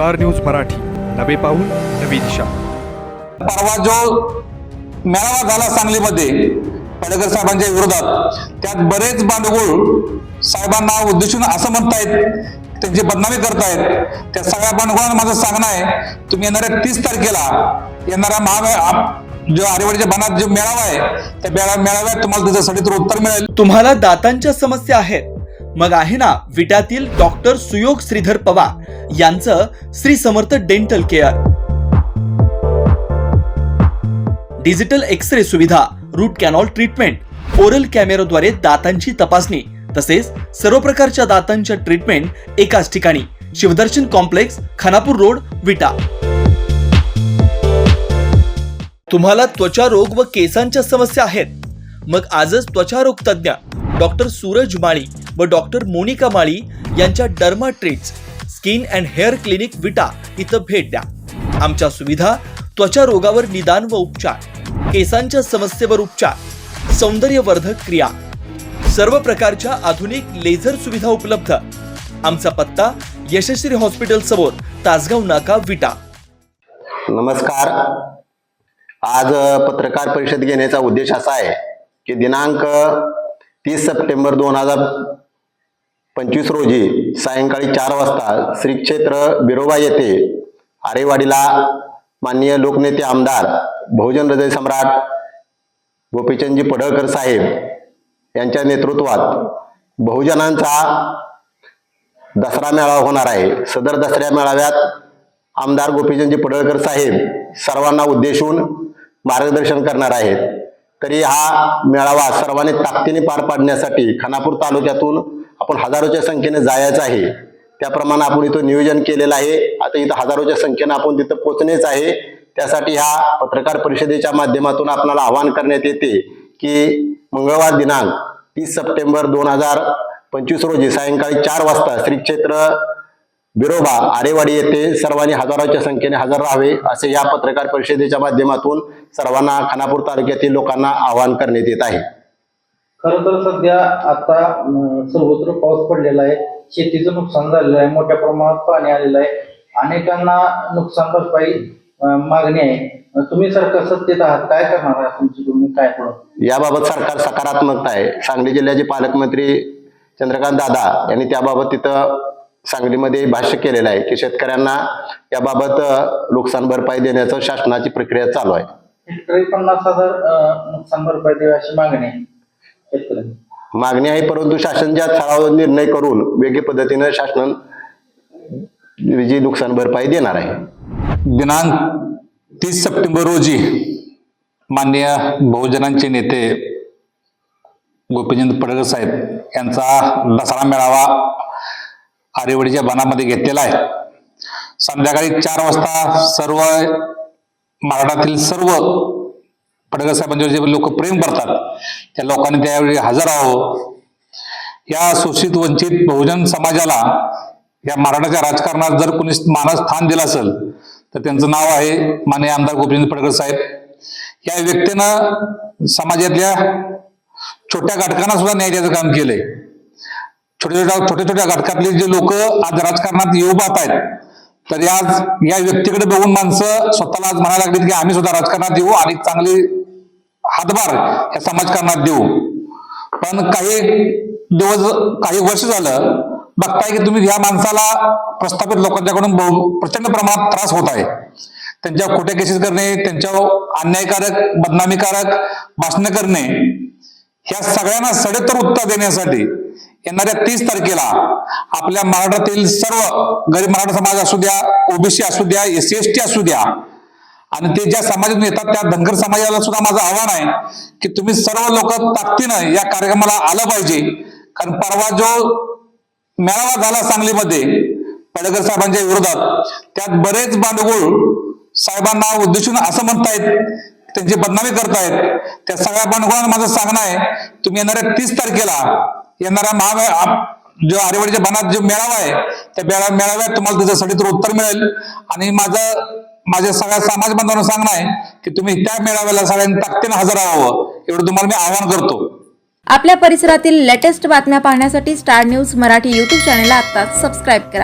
Star news Marathi. नवे पाऊल नवी दिशा. परवा जो मेळावा झाला सांगलीमध्ये पडकर साहेबांच्या विरोधात त्यात बरेच बांडगुळ साहेबांना उद्देशून असं म्हणतायत त्यांची बदनामी करतायत. त्या सगळ्या बांडगुळांना माझं सांगणं आहे तुम्ही येणाऱ्या तीस तारखेला येणाऱ्या महा जो आरेवाडीच्या बनात जो मेळावा आहे त्या मेळा मेळाव्यात तुम्हाला त्याचं सडीत उत्तर मिळेल. तुम्हाला दातांच्या समस्या आहेत. मग आहे ना विट्यातील डॉक्टर सुयोग श्रीधर पवार यांचं Shri Samarth dental care. Digital X ray सुविधा रूट कॅनॉल ट्रीटमेंट ओरल कॅमेराद्वारे दातांची तपासणी तसेच सर्व प्रकारच्या दातांच्या ट्रीटमेंट एकाच ठिकाणी. Shivdarshan complex Khanapur road Vita. तुम्हाला त्वचा रोग व केसांच्या समस्या आहेत. मग आजच त्वचारोग तज्ज्ञ डॉक्टर सूरज माळी व डॉक्टर मोनिका माळी यांच्या derma treats skin and hair clinic Vita इथं भेट द्या. आमच्या सुविधा त्वचा रोगावर निदान व उपचार केसांच्या समस्येवर उपचार सौंदर्यवर्धक क्रिया. सर्व प्रकारच्या आधुनिक लेझर सुविधा उपलब्ध. आमचा पत्ता यशस्वी हॉस्पिटल समोर तासगाव नाका विटा. नमस्कार. आज पत्रकार परिषद घेण्याचा उद्देश असा आहे की दिनांक तीस सप्टेंबर दोन हजार पंचवीस रोजी सायंकाळी चार वाजता श्री क्षेत्र बिरोबा येथे आरेवाडीला माननीय लोकनेते आमदार बहुजन हृदय सम्राट गोपीचंदजी पडळकर साहेब यांच्या नेतृत्वात बहुजनांचा दसरा मेळावा होणार आहे. सदर दसऱ्या मेळाव्यात आमदार गोपीचंदजी पडळकर साहेब सर्वांना उद्देशून मार्गदर्शन करणार आहेत. तरी हा मेळावा सर्वांनी ताकदीने पार पाडण्यासाठी खानापूर तालुक्यातून आपण हजारोच्या संख्येने जायचं आहे. त्याप्रमाणे आपण इथं नियोजन केलेलं आहे. आता इथं हजारोच्या संख्येनं आपण तिथं पोचणेच आहे. त्यासाठी ह्या पत्रकार परिषदेच्या माध्यमातून आपल्याला आवाहन करण्यात येते की मंगळवार दिनांक तीस सप्टेंबर दोन हजार पंचवीस रोजी सायंकाळी चार वाजता श्री क्षेत्र बिरोबा आरेवाडी येथे सर्वांनी हजारोच्या संख्येने हजर राहावे असे या पत्रकार परिषदेच्या माध्यमातून सर्वांना खानापूर तालुक्यातील लोकांना आवाहन करण्यात येत आहे. खरं तर सध्या आता सर्वत्र पाऊस पडलेला आहे. शेतीचं नुकसान झालेलं आहे. मोठ्या प्रमाणात पाणी आलेलं आहे. अनेकांना नुकसान भरपाई मागणी आहे. तुम्ही सरकार सत्तेत आहात. काय करणार आहात तुमची तुम्ही? काय पुढं? याबाबत सरकार सकारात्मक आहे. सांगली जिल्ह्याचे पालकमंत्री चंद्रकांत दादा यांनी त्याबाबत तिथं सांगलीमध्ये भाष्य केलेलं आहे की शेतकऱ्यांना याबाबत नुकसान भरपाई देण्याचं शासनाची प्रक्रिया चालू आहे. हेक्टरी पन्नास हजार अं, नुकसान भरपाई द्यावी अशी मागणी आहे शेतकऱ्यांची. मागणी आहे परंतु शासनच्या स्थळावर निर्णय करून वेगळ्या पद्धतीनं शासन जी नुकसान भरपाई देणार आहे. दिनांक तीस सप्टेंबर रोजी माननीय बहुजनांचे नेते गोपीचंद पडळकर साहेब यांचा दसरा मेळावा आरेवडीच्या बनामध्ये घेतलेला आहे. संध्याकाळी चार वाजता सर्व महाराष्ट्रातील सर्व पडळकर साहेबांच्यावर जे लोक प्रेम करतात. त्या लोकांनी त्यावेळी हजर राहावं या शोषित वंचित बहुजन समाजाला या मराठाच्या राजकारणात जर कोणी मानस स्थान दिलं असेल तर त्यांचं नाव आहे माननीय आमदार गोपीचंद पडकर साहेब. या व्यक्तीनं समाजातल्या छोट्या घटकांना सुद्धा न्याय द्यायचं काम केलंय. छोट्या छोट्या छोट्या छोट्या घटकातले जे लोक आज राजकारणात येऊ पाहत आहेत तर आज या व्यक्तीकडे बघून माणसं स्वतःला आज म्हणायला लागलीत की आम्ही सुद्धा राजकारणात येऊ आणि चांगली हातभार या समाजकारणात देऊ. पण काही दिवस काही वर्ष झालं बघताय की तुम्ही या माणसाला प्रस्थापित लोकांच्याकडून प्रचंड प्रमाणात त्रास होत आहे. त्यांच्या खोट्या केसेस करणे त्यांच्यावर अन्यायकारक बदनामीकारक भाषणं करणे ह्या सगळ्यांना सडेतर उत्तर देण्यासाठी येणाऱ्या तीस तारखेला आपल्या महाराष्ट्रातील सर्व गरीब मराठा समाज असू द्या ओबीसी असू द्या एस सी एस टी असू द्या आणि ते ज्या समाजातून येतात त्या धनगर समाजाला सुद्धा माझं आव्हान आहे की तुम्ही सर्व लोक ताकदीनं या कार्यक्रमाला आलं पाहिजे. कारण परवा जो मेळावा झाला सांगलीमध्ये पडकर साहेबांच्या विरोधात त्यात बरेच बांडगुळ साहेबांना उद्देशून असं म्हणतायत त्यांची बदनामी करतायत. त्या सगळ्या बांडगुळांना माझं सांगणं आहे तुम्ही येणाऱ्या तीस तारखेला येणाऱ्या महा जो आरेवाडीच्या बनात जो मेळावा आहे त्या मेळा मेळाव्यात तुम्हाला त्याचं सडीत उत्तर मिळेल. आणि माझं माझ्या सगळ्या समाज बांधवांना सांगणं आहे की तुम्ही त्या मेळाव्याला सगळ्यांनी ताकदीनं हजर राहावं. एवढं तुम्हाला मी आवाहन करतो. आपल्या परिसरातील लेटेस्ट बातम्या पाहण्यासाठी स्टार न्यूज मराठी यूट्यूब चॅनेलला आता सबस्क्राईब करा.